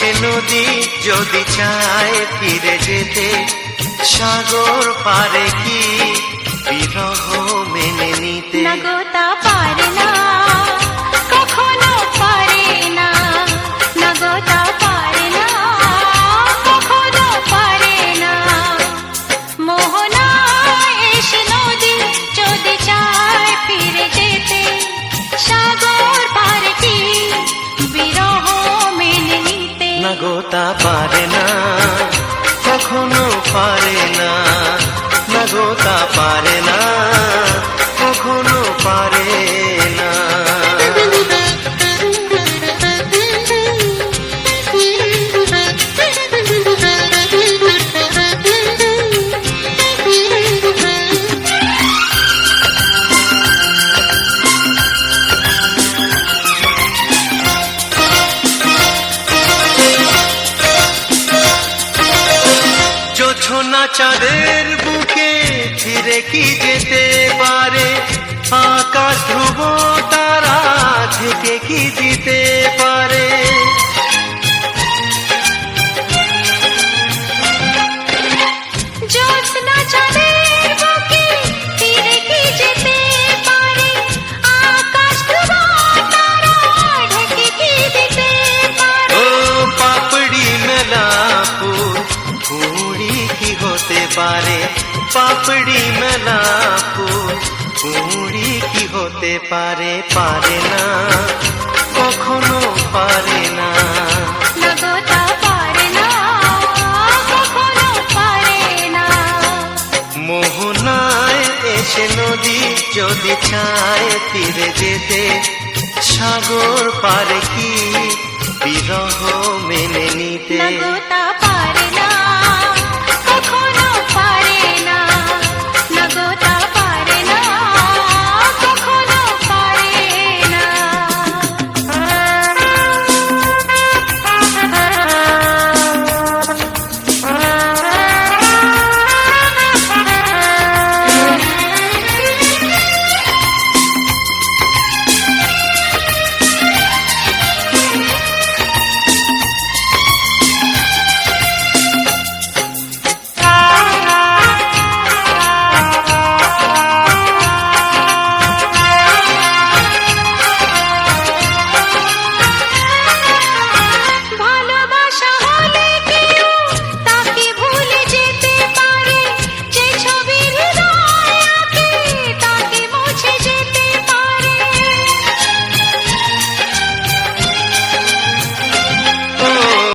এসে নদী যদি চায় ফিরে যেতে সাগর পারে কি বিরহ পারে না। জোছনা চাঁদের বুকে ফিরে কি যেতে পারে? আকাশ ধ্রুব তারা থেকে কি দিতে পারে? পারে পাপড়ি মেলা কুড়ি কি হতে পারে পারে না কখনো পারে না মোহনায় এসে নদী যদি চায় ফিরে যেতে সাগর পারে কি বিরহ মেনে নিতে